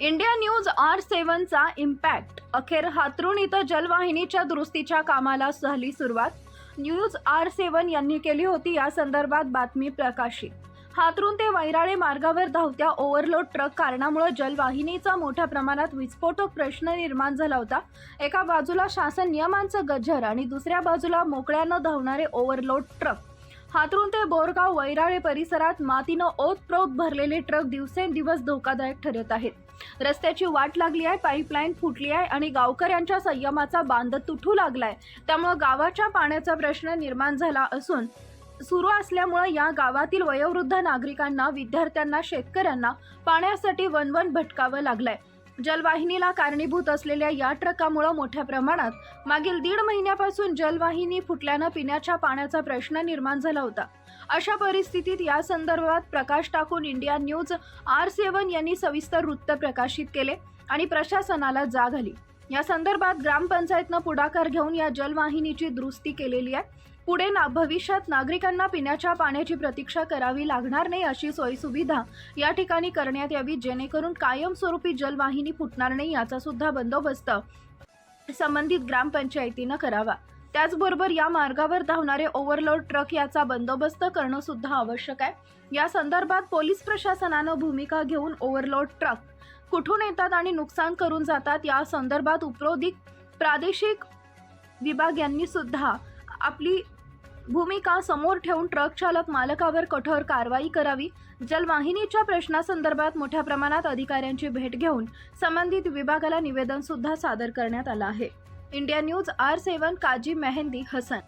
India news R सेव्हनचा impact. अखेर हातरुण इथं जलवाहिनीच्या दुरुस्तीच्या कामाला झाली सुरुवात. न्यूज आर सेव्हन यांनी केली होती या संदर्भात बातमी प्रकाशित. हातरुण ते वैराळे मार्गावर धावत्या ओव्हरलोड ट्रक कारणामुळे जलवाहिनीचा मोठ्या प्रमाणात विस्फोटक प्रश्न निर्माण झाला होता. एका बाजूला शासन नियमांचं गजर आणि दुसऱ्या बाजूला मोकळ्यानं धावणारे ओव्हरलोड ट्रक. हातरून ते बोरगाव वैराळे परिसरात मातीनं ओतप्रोत भरलेले ट्रक दिवसेंदिवस धोकादायक ठरत आहेत. रस्त्याची वाट लागली आहे पाईपलाईन फुटली आहे आणि गावकऱ्यांच्या संयमाचा बांध तुटू लागलाय. त्यामुळे गावाच्या पाण्याचा प्रश्न निर्माण झाला असून सुरू असल्यामुळे या गावातील वयोवृद्ध नागरिकांना विद्यार्थ्यांना शेतकऱ्यांना पाण्यासाठी वनवन भटकावं लागलंय. जलवाहिनीला कारणीभूत असलेल्या या ट्रकामुळे मोठ्या प्रमाणात मागील दीड महिन्यापासून जलवाहिनी फुटल्यानं पिण्याच्या पाण्याचा प्रश्न निर्माण झाला होता. अशा परिस्थितीत या संदर्भात प्रकाश टाकून इंडिया न्यूज आर सेवन यांनी सविस्तर वृत्त प्रकाशित केले आणि प्रशासनाला जाग आली. या संदर्भात ग्रामपंचायतनं पुढाकार घेऊन या जलवाहिनीची दुरुस्ती केलेली आहे. पुढे ना भविष्यात नागरिकांना पिण्याच्या पाण्याची प्रतीक्षा करावी लागणार नाही अशी सोयीसुविधा या ठिकाणी करण्यात यावी जेणेकरून कायमस्वरूपी जलवाहिनी फुटणार नाही याचा सुद्धा बंदोबस्त संबंधित ग्रामपंचायतीनं करावा. त्याचबरोबर या मार्गावर धावणारे ओव्हरलोड ट्रक याचा बंदोबस्त करणं सुद्धा आवश्यक आहे. या संदर्भात पोलीस प्रशासनानं भूमिका घेऊन ओव्हरलोड ट्रक कुठून येतात आणि नुकसान करून जातात या संदर्भात उपरोधिक प्रादेशिक विभाग यांनी सुद्धा आपली भूमिका समोर ठेवून ट्रक चालक मालकावर कठोर कारवाई करावी जलवाहिनीच्या प्रश्नासंदर्भात मोठ्या प्रमाणात अधिकाऱ्यांची भेट घेऊन संबंधित विभागाला निवेदन सुद्धा सादर करण्यात आलं आहे. India news R seven Kazi Mehndi Hasan